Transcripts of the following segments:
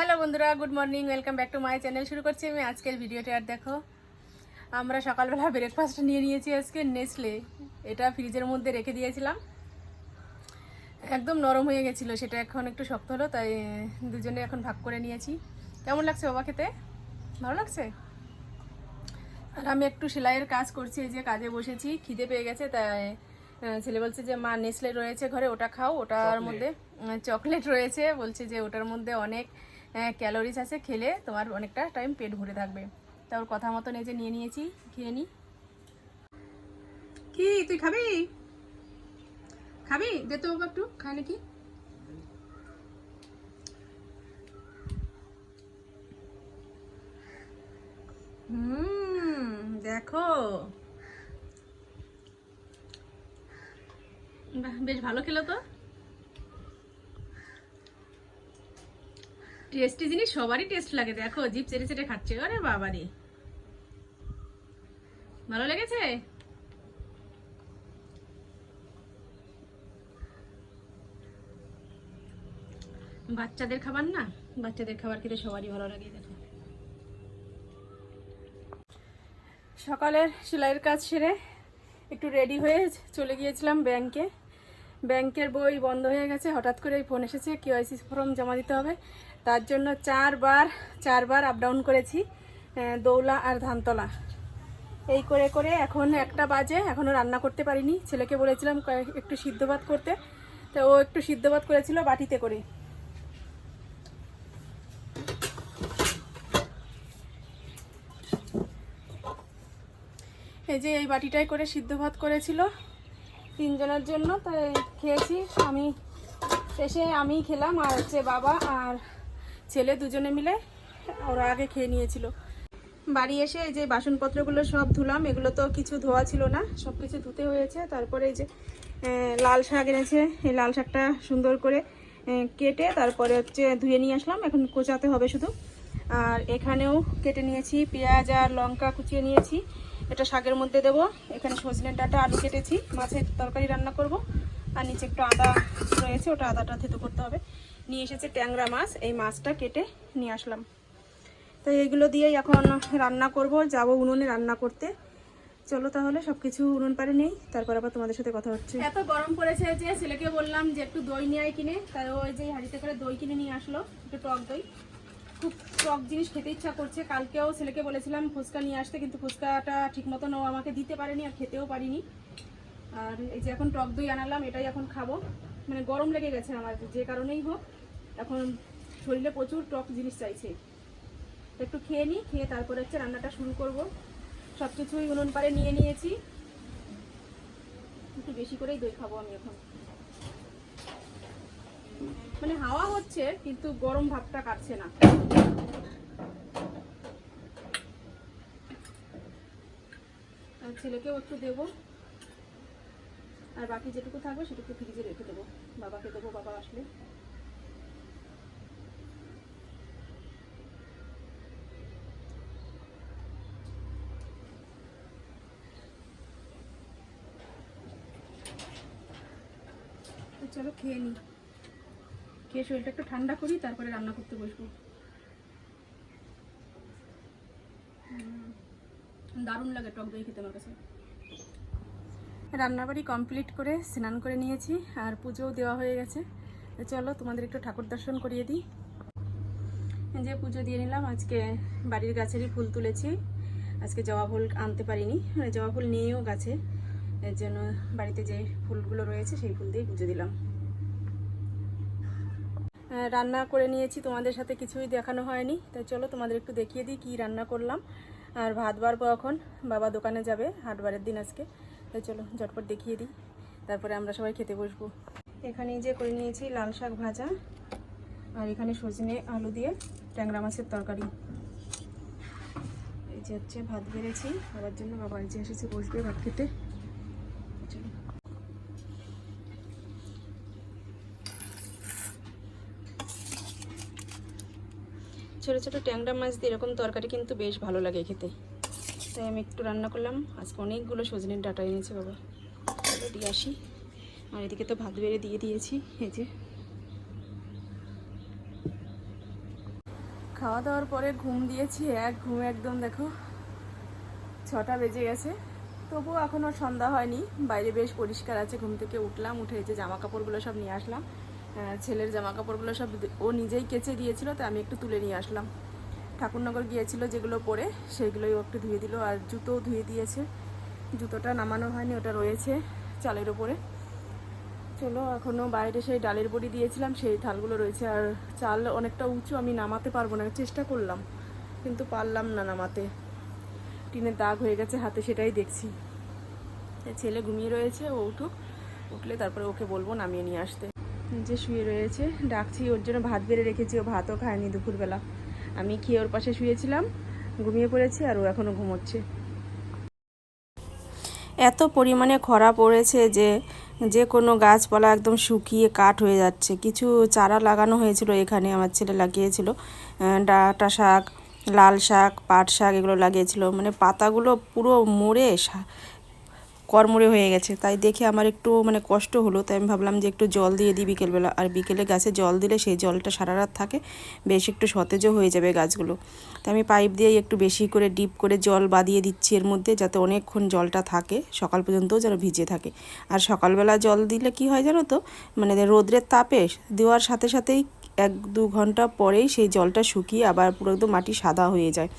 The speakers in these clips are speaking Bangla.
হ্যালো বন্ধুরা good morning welcome back to my channel. শুরু করছি আমি আজকের ভিডিওটা। আর দেখো আমরা সকালবেলা ব্রেকফাস্ট নিয়ে নিয়েছি আজকে নেসলে এটা ফ্রিজের মধ্যে রেখে দিয়েছিলাম। একদম নরম হয়ে গেছিল সেটা এখন একটু শক্ত হলো তাই দুজনে এখন ভাগ করে নিয়েছি। কেমন লাগছে বাবা খেতে? ভালো লাগছে? আর আমি একটু সেলাইয়ের কাজ করছি এই যে কাজে বসেছি খিদে পেয়ে গেছে তাই ছেলে বলছে যে মা নেসলে রয়েছে ঘরে ওটা খাও। ওটার মধ্যে চকলেট রয়েছে বলছে যে ওটার মধ্যে অনেক ক্যালোরিজ আছে, খেলে তোমার অনেকটা টাইম পেট ভরে থাকবে। তা ওর কথা মতন এই যে নিয়ে নিয়েছি, খেয়ে নি। কি, তুই খাবি? খাবি? দে তো একটু খায় নাকি? হুম, দেখো। বেশ ভালো খেলো তো। টেস্টি জিনিস, সবারই টেস্ট লাগে, দেখো, জিপ চেটে চেটে খাচ্ছে। আরে বাবারে। ভালো লেগেছে? বাচ্চাদের খাবার না? বাচ্চাদের খাবার খেতে সবারই ভালো লাগে, দেখো। সকালের সেলাইয়ের কাজ সেরে একটু রেডি হয়ে চলে গিয়েছিলাম ব্যাংকে। ব্যাংকের বই বন্ধ হয়ে গেছে, হঠাৎ করে ফোন এসেছে কেওয়াইসি ফর্ম জমা দিতে হবে। তার জন্য চারবার চারবার আপ ডাউন করেছি দৌলা আর ধানতলা। এই করে করে এখন একটা বাজে এখনও রান্না করতে পারিনি। ছেলেকে বলেছিলাম একটু সিদ্ধ ভাত করতে। তো ও একটু সিদ্ধ ভাত করেছিল বাটিতে করে। এই যে এই বাটিটাই করে সিদ্ধ ভাত করেছিল তিনজনের জন্য, তাই খেয়েছি। আমি, এসে আমি খেলাম আর হচ্ছে বাবা আর ছেলে দুজনে মিলে ওরা আগে খেয়ে নিয়েছিল। বাড়ি এসে এই যে বাসনপত্রগুলো সব ধুলাম, এগুলো তো কিছু ধোয়া ছিল না সব কিছু ধুতে হয়েছে। তারপরে এই যে লাল শাক এনেছে, এই লাল শাকটা সুন্দর করে কেটে তারপরে হচ্ছে ধুয়ে নিয়ে আসলাম, এখন কোচাতে হবে শুধু। আর এখানেও কেটে নিয়েছি পেঁয়াজ আর লঙ্কা কুচিয়ে নিয়েছি, এটা শাকের মধ্যে দেব। এখানে সজনে ডাঁটা, আলু কেটেছি, মাছের তরকারি রান্না করব, আর নিচে একটু আদা রয়েছে, ওটা আদাটা থেতো করতে হবে। নিয়ে এসেছে ট্যাংরা মাছ। এই মাছটা কেটে নিয়ে আসলাম। তো এইগুলো দিয়েই এখন রান্না করব, যাব উনুনে রান্না করতে। চলো তাহলে, সবকিছু উনুন পারে নেই, তারপর আবার তোমাদের সাথে কথা হচ্ছে। এত গরম পড়েছে যে ছেলেকে বললাম যে একটু দই নিয়ে কিনে। তাই ওই যে হাঁড়িতে করে দই কিনে নিয়ে আসলো, একটু টক দই। খুব টক জিনিস খেতে ইচ্ছা করছে। কালকেও ছেলেকে বলেছিলাম ফুচকা নিয়ে আসতে, কিন্তু ফুচকাটা ঠিক মতন ও আমাকে দিতে পারেনি আর খেতেও পারিনি। আর এই যে এখন টক দই আনালাম, এটাই এখন খাব। মানে গরম লেগে গেছে আমার, যে কারণেই হোক। এখন শরীরে প্রচুর টক জিনিস চাইছে। একটু খেয়ে নিই খেয়ে তারপরে হচ্ছে রান্নাটা শুরু করব। সব কিছুই উনুন পারে নিয়ে নিয়েছি। একটু বেশি করেই দই খাব আমি এখন। মানে হাওয়া হচ্ছে, কিন্তু গরম ভাবটা কাটছে না। ছেলেকেও একটু দেবো। আর বাকি যেটুকু থাকবে সেটুকু ফ্রিজে রেখে দেবো। বাবাকে দেবো, বাবা আসলে। তো চলো খেয়ে নিই খেয়ে শরীরটা একটু ঠান্ডা করি, তারপরে রান্না করতে বসবো। দারুণ লাগে টক দই খেতে আমার কাছে। রান্নাবাড়ি কমপ্লিট করে স্নান করে নিয়েছি, আর পুজোও দেওয়া হয়ে গেছে। চলো তোমাদের একটু ঠাকুর দর্শন করিয়ে দিই। যে পুজো দিয়ে নিলাম, আজকে বাড়ির গাছেরই ফুল তুলেছি। আজকে জবা ফুল আনতে পারিনি মানে জবা ফুল নিয়েও গাছে। এর জন্য বাড়িতে যে ফুলগুলো রয়েছে সেই ফুল দিয়ে পুজো দিলাম। রান্না করে নিয়েছি, তোমাদের সাথে কিছুই দেখানো হয়নি। তাই চলো তোমাদের একটু দেখিয়ে দিই কী রান্না করলাম। আর ভাত বাড়বো এখন, বাবা দোকানে যাবে হাটবারের দিন আজকে। তাই চলো ঝটপট দেখিয়ে দিই, তারপরে আমরা সবাই খেতে বসবো। এখানে যে করে নিয়েছি লাল শাক ভাজা, আর এখানে সজনে আলু দিয়ে ট্যাংরা মাছের তরকারি। এই যে হচ্ছে ভাত বেড়েছি বাবার জন্য বাবা যে এসেছে বসবে ভাত খেতে চলো ছোটো ট্যাংরা মাছ দিয়ে এরকম তরকারি কিন্তু বেশ ভালো লাগে খেতে। তাই আমি একটু রান্না করলাম। আজকে অনেকগুলো সজনের ডাটা এনেছে বাবা। চলো দিয়ে আসি। আর এদিকে তো ভাত বেড়ে দিয়ে দিয়েছি, এই যে। খাওয়া দাওয়ার পরে ঘুম দিয়েছি, এক ঘুম একদম দেখো, ছটা বেজে গেছে। তবুও এখনও সন্ধ্যা হয়নি, বাইরে বেশ পরিষ্কার আছে, ঘুম থেকে উঠলাম, উঠে যে জামা কাপড়গুলো সব নিয়ে আসলাম। ছেলের জামা কাপড়গুলো সব ও নিজেই কেচে দিয়েছিল, তো আমি একটু তুলে নিয়ে আসলাম। ঠাকুরনগর গিয়েছিল যেগুলো পরে সেগুলোই ও একটু ধুয়ে দিল, আর জুতোও ধুয়ে দিয়েছে। জুতোটা নামানো হয়নি, ওটা রয়েছে চালের ওপরে। চলো এখনও বাইরে সেই ডালের বড়ি দিয়েছিলাম, সেই থালগুলো রয়েছে, আর চাল অনেকটা উঁচু, আমি নামাতে পারব না, চেষ্টা করলাম, কিন্তু পারলাম না নামাতে। টিনের দাগ হয়ে গেছে হাতে, সেটাই দেখছি। ছেলে ঘুমিয়ে রয়েছে, ও উঠুক, উঠলে তারপরে ওকে বলব নামিয়ে নিয়ে আসতে। যে শুয়ে রয়েছে, ডাকছি, ওর জন্য ভাত বেড়ে রেখেছি, ও ভাতও খায়নি দুপুরবেলা। আমি খেয়ে ওর পাশে শুয়েছিলাম, ঘুমিয়ে পড়েছি আর ও এখনও ঘুমোচ্ছে। এত পরিমাণে খরা পড়েছে যে যে কোনো গাছপালা একদম শুকিয়ে কাঠ হয়ে যাচ্ছে। কিছু চারা লাগানো হয়েছিল এখানে, আমার ছেলে লাগিয়েছিল। ডাঁটা শাক, লাল শাক, পাট শাক এগুলো লাগিয়েছিল। মানে পাতাগুলো পুরো মরে কর্মরে হয়ে গেছে। তাই দেখে আমার একটু মানে কষ্ট হলো। তাই আমি ভাবলাম যে একটু জল দিয়ে দিই বিকেলবেলা। আর বিকেলে গাছে জল দিলে সেই জলটা সারা রাত থাকে। বেশ একটু সতেজও হয়ে যাবে গাছগুলো। তাই আমি পাইপ দিয়ে একটু বেশি করে ডিপ করে জল বাদিয়ে দিচ্ছি এর মধ্যে যাতে অনেকক্ষণ জলটা থাকে। সকাল পর্যন্তও যেন ভিজে থাকে। আর সকালবেলা জল দিলে কি হয় জানো তো? মানে রোদ্রের তাপে দেওয়ার সাথে সাথেই এক দু ঘণ্টা পরেই সেই জলটা শুকিয়ে আবার পুরো একদম মাটি সাদা হয়ে যায়।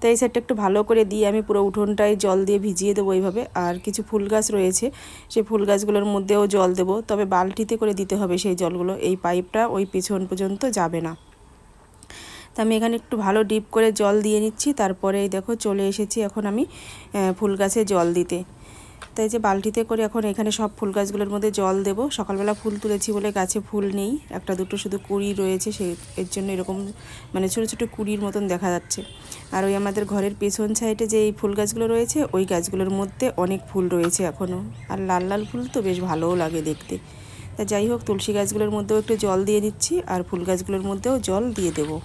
তাই এই সাইডটা একটু ভালো করে দিয়ে আমি পুরো উঠোনটায় জল দিয়ে ভিজিয়ে দেবো এইভাবে। আর কিছু ফুল গাছ রয়েছে সেই ফুল গাছগুলোর মধ্যেও জল দেবো। তবে বালটিতে করে দিতে হবে সেই জলগুলো, এই পাইপটা ওই পিছন পর্যন্ত যাবে না। তা আমি এখানে একটু ভালো ডিপ করে জল দিয়ে নিচ্ছি, তারপরে দেখো চলে এসেছি এখন আমি ফুল গাছে জল দিতে। তাই যে বালতিতে করে এখন এখানে সব ফুল গাছগুলোর মধ্যে জল দেব। সকালবেলা ফুল তুলেছি বলে গাছে ফুল নেই। একটা দুটো শুধু কুড়ি রয়েছে সেই এর জন্য এরকম মানে ছোটো ছোটো কুড়ির মতন দেখা যাচ্ছে। আর ওই আমাদের ঘরের পেছন সাইডে যে এই ফুল গাছগুলো রয়েছে, ওই গাছগুলোর মধ্যে অনেক ফুল রয়েছে এখনও আর লাল লাল ফুল তো বেশ ভালোও লাগে দেখতে। তা যাই হোক, তুলসী গাছগুলোর মধ্যেও একটু জল দিয়ে দিচ্ছি, আর ফুল গাছগুলোর মধ্যেও জল দিয়ে দেবো।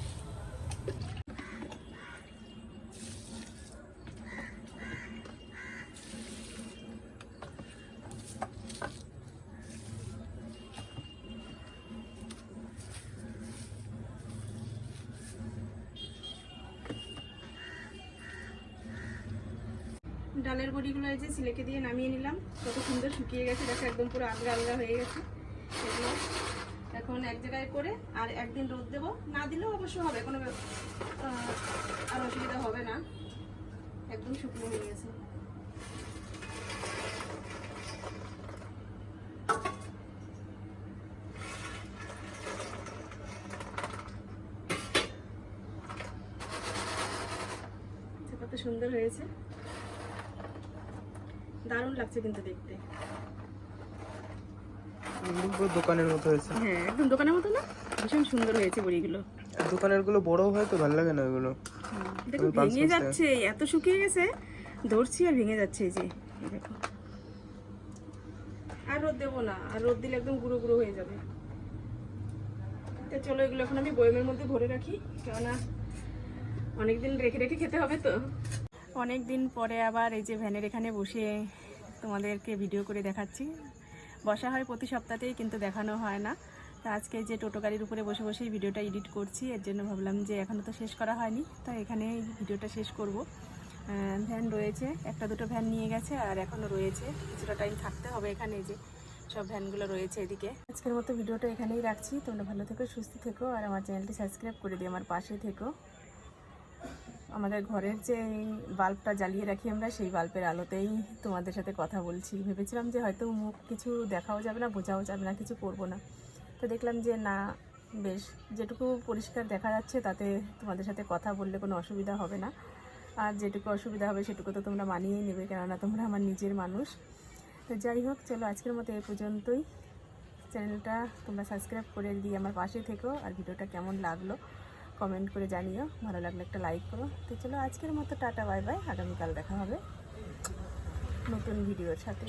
ডালের বড়িগুলো এই যে সিলেকে দিয়ে নামিয়ে নিলাম। কত সুন্দর শুকিয়ে গেছে দেখো একদম পুরো আলগা আলগা হয়ে গেছে এখন এক জায়গায় করে আর একদিন রোদ দেবো না দিলেও অবশ্য হবে কোনো আর অসুবিধা হবে না। একদম শুকনো হয়ে গেছে। আচ্ছা, কত সুন্দর হয়েছে। দারুণ লাগছে কিন্তু দেখতে। দোকানের মতো হয়েছে। হ্যাঁ একদম দোকানের মতো না? ভীষণ সুন্দর হয়েছে বড়িগুলো। দোকানেরগুলো বড় হয় তো ভালো লাগে না ওগুলো। দেখো ভেঙে যাচ্ছে? এত শুকিয়ে গেছে? ধরছি আর ভেঙে যাচ্ছে এই যে দেখো। আর রোদ দেবো না আর রোদ দিলে একদম গুঁড়ো গুঁড়ো হয়ে যাবে। তো চলো এগুলো এখন আমি বয়মের মধ্যে ভরে রাখি কেননা অনেকদিন রেখে রেখে খেতে হবে তো। অনেক দিন পরে আবার এই যে ভ্যানের এখানে বসে তোমাদেরকে ভিডিও করে দেখাচ্ছি। বসা হয় প্রতি সপ্তাহতেই কিন্তু দেখানো হয় না। তা আজকে যে টোটো গাড়ির উপরে বসে বসেই ভিডিওটা এডিট করছি, এর জন্য ভাবলাম যে এখনও তো শেষ করা হয়নি তাই এখানে ভিডিওটা শেষ করব। ভ্যান রয়েছে, একটা দুটো ভ্যান নিয়ে গেছে আর এখনও রয়েছে, কিছুটা টাইম থাকতে হবে এখানে যে সব ভ্যানগুলো রয়েছে এদিকে। আজকের মতো ভিডিওটা এখানেই রাখছি, তোমরা ভালো থেকো, সুস্থ থেকো, আর আমার চ্যানেলটি সাবস্ক্রাইব করে দিও, আমার পাশে থেকো। আমাদের ঘরের যে বাল্বটা জ্বালিয়ে রাখি আমরা, সেই বাল্বের আলোতেই তোমাদের সাথে কথা বলছি। ভেবেছিলাম যে হয়তো মুখ কিছু দেখাও যাবে না, বোঝাও যাবে না, কিছু করব না। তো দেখলাম যে না, বেশ যেটুকু পরিষ্কার দেখা যাচ্ছে তাতে তোমাদের সাথে কথা বললে কোনো অসুবিধা হবে না। আর যেটুকু অসুবিধা হবে সেটুকু তো তোমরা মানিয়েই নেবে, কেননা তোমরা আমার নিজের মানুষ। তো যাই হোক, চলো আজকের মতো এ পর্যন্তই। চ্যানেলটা তোমরা সাবস্ক্রাইব করে দিয়ে আমার পাশে থেকো, আর ভিডিওটা কেমন লাগল কমেন্ট করে জানিও। ভালো লাগলে একটা লাইক করো। তো চলো আজকের মতো টাটা, বাই বাই। আগামীকাল দেখা হবে নতুন ভিডিওর সাথে।